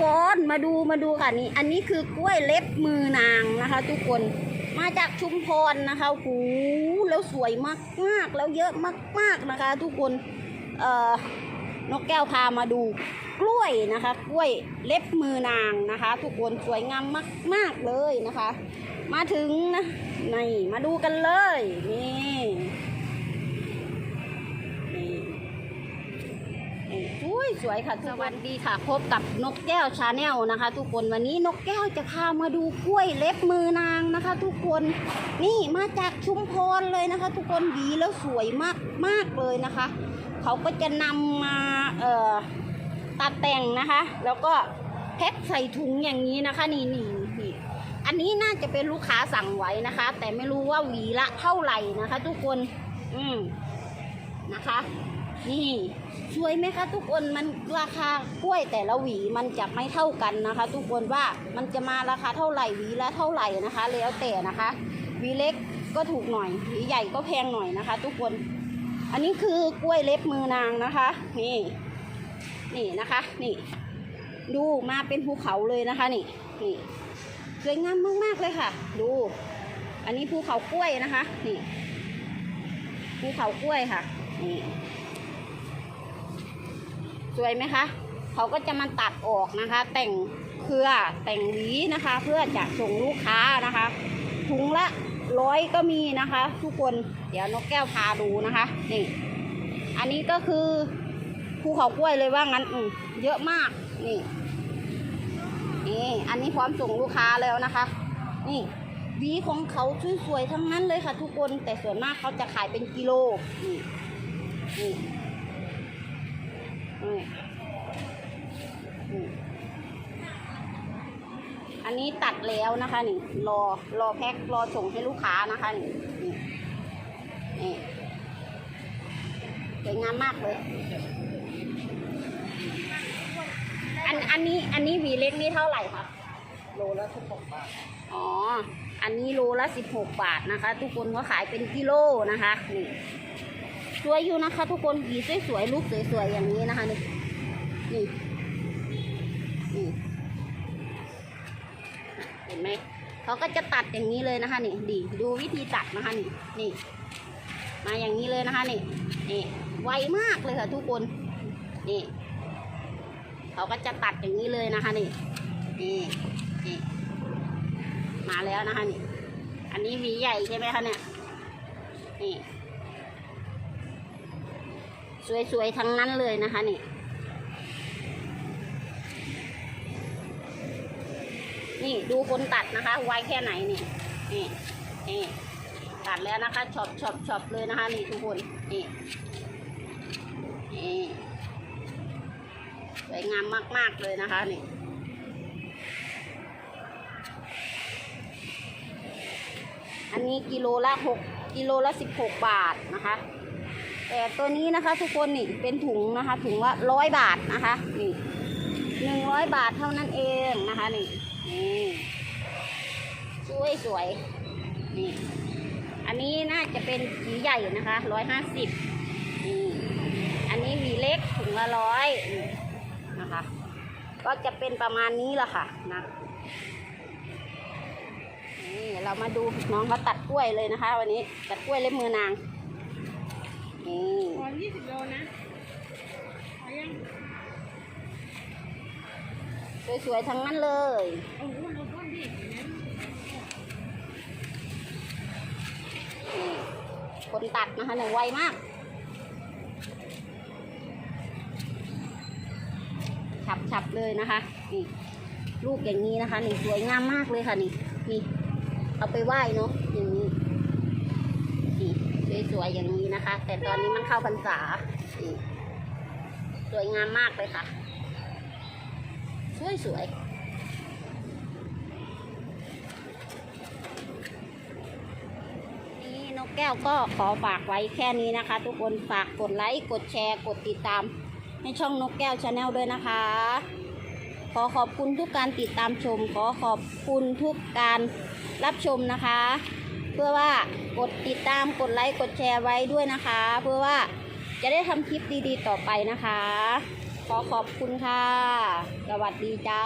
คนมาดูมาดูค่ะนี่อันนี้คือกล้วยเล็บมือนางนะคะ ทุกคนมาจากชุมพรนะคะโอ้โหแล้วสวยมากมากๆแล้วเยอะมากๆนะคะ ทุกคนเอ่อนกแก้วพามาดูกล้วยนะคะ กล้วยเล็บมือนางนะคะ ทุกคนสวยงามมากๆเลยนะคะ มาถึงนะนี่มาดูกันเลยนี่ สวยสวยค่ะสวัสดีค่ะ พบกับนกแก้วชาแนลนะคะ ทุกคนวันนี้นกแก้วจะพามาดูกล้วยเล็บมือนางนะคะ ทุกคนนี่มาจากชุมพรเลยนะคะ ทุกคนหวีแล้วสวยมากมากเลยนะคะ เขาก็จะนำมาเอ่อตัดแต่งนะคะ แล้วก็แพ็คใส่ถุงอย่างนี้นะคะ นี่นี่นี่อันนี้น่าจะเป็นลูกค้าสั่งไว้นะคะ แต่ไม่รู้ว่าหวีละเท่าไหร่นะคะ ทุกคน อืมนะคะ นี่สวยไหมคะ ทุกคนมันราคากล้วยแต่ละหวีมันจะไม่เท่ากันนะคะ ทุกคนว่ามันจะมาราคาเท่าไหร่หวีละเท่าไหร่นะคะ แล้วแต่นะคะหวีเล็กก็ถูกหน่อยหวีใหญ่ก็แพงหน่อยนะคะ ทุกคน อันนี้คือกล้วยเล็บมือนางนะคะ นี่ นี่นะคะ นี่ ดูมาเป็นภูเขาเลยนะคะนี่นี่สวยงามมากๆเลยค่ะ ดู อันนี้ภูเขากล้วยนะคะ นี่ภูเขากล้วยค่ะนี่ สวยไหมคะ เขาก็จะมาตัดออกนะคะ แต่งเครือแต่งหวีนะคะ เพื่อจะส่งลูกค้านะคะถุงละร้อยก็มีนะคะ ทุกคนเดี๋ยวนกแก้วพาดูนะคะนี่อันนี้ก็คือภูเขากล้วยเลยว่างั้นอืเยอะมากนี่นี่อันนี้พร้อมส่งลูกค้าแล้วนะคะ นี่วีของเขาสวยๆทั้งนั้นเลยค่ะ ทุกคนแต่ส่วนมากเขาจะขายเป็นกิโลนี่นี่ นนี้ตัดแล้วนะคะนี่รอรอแพ็ครอส่งให้ลูกค้านะคะนี่นี่นี่สวยงามมากเลย อันอันนี้อันนี้หวีเล็กนี่เท่าไหร่คะโลละสิบหกบาท อ๋อ อันนี้โลละสิบหกบาทนะคะ ทุกคนก็ขายเป็นกิโลนะคะนี่สวยอยู่นะคะ ทุกคนหวีสวยๆลูกสวยๆอย่างนี้นะคะนี่นี่นี่ เขาก็จะตัดอย่างนี้เลยนะคะนี่ดีดูวิธีตัดนะคะนี่นี่ มาอย่างนี้เลยนะคะนี่นี่ไวมากเลยค่ะทุกคนนี่เขาก็จะตัดอย่างนี้เลยนะคะนี่นี่นี่มาแล้วนะคะนี่ อันนี้วีใหญ่ใช่ไหมคะเนี่ยนี่สวยๆทั้งนั้นเลยนะคะนี่ นี่ดูคนตัดนะคะ ไวแค่ไหนนี่นี่นี่ตัดแล้วนะคะช็อปช็อปช็อปเลยนะคะนี่ทุกคนนี่นี่สวยงามมาก ๆ เลยนะคะนี่อันนี้กิโลละหกกิโลละสิบหกบาทนะคะ แต่ตัวนี้นะคะทุกคนนี่เป็นถุงนะคะถุงละร้อยบาทนะคะนี่หนึ่งร้อยบาทเท่านั้นเองนะคะนี่นี่ สวยสวยนี่ อันนี้น่าจะเป็นหวีใหญ่นะคะร้อยห้าสิบนี่ อันนี้หวีเล็กถุงละร้อยนะคะ ก็จะเป็นประมาณนี้แหละค่ะนะนี่เรามาดูน้องเขาตัดกล้วยเลยนะคะ วันนี้ตัดกล้วยเล็บมือนางนี่พอยี่สิบโลนะเอยัง สวยๆทั้งนั้นเลยคนตัดนะคะเนี่ยไวมากฉับๆเลยนะคะนี่ลูกอย่างนี้นะคะนี่สวยงามมากเลยค่ะนี่นี่เอาไปไหว้เนาะอย่างนี้นี่สวยๆอย่างนี้นะคะ แต่ตอนนี้มันเข้าพรรษาสวยงามมากเลยค่ะ สวยๆนี่นกแก้วก็ขอฝากไว้แค่นี้นะคะ ทุกคนฝากกดไลค์กดแชร์กดติดตาม ให้ช่องนกแก้วชาแนลด้วยนะคะ ขอขอบคุณทุกการติดตามชม ขอขอบคุณทุกการรับชมนะคะ เพื่อว่ากดติดตามกดไลค์กดแชร์ไว้ด้วยนะคะ เพื่อว่าจะได้ทำคลิปดีๆต่อไปนะคะ ขอขอบคุณค่ะ สวัสดีจ้า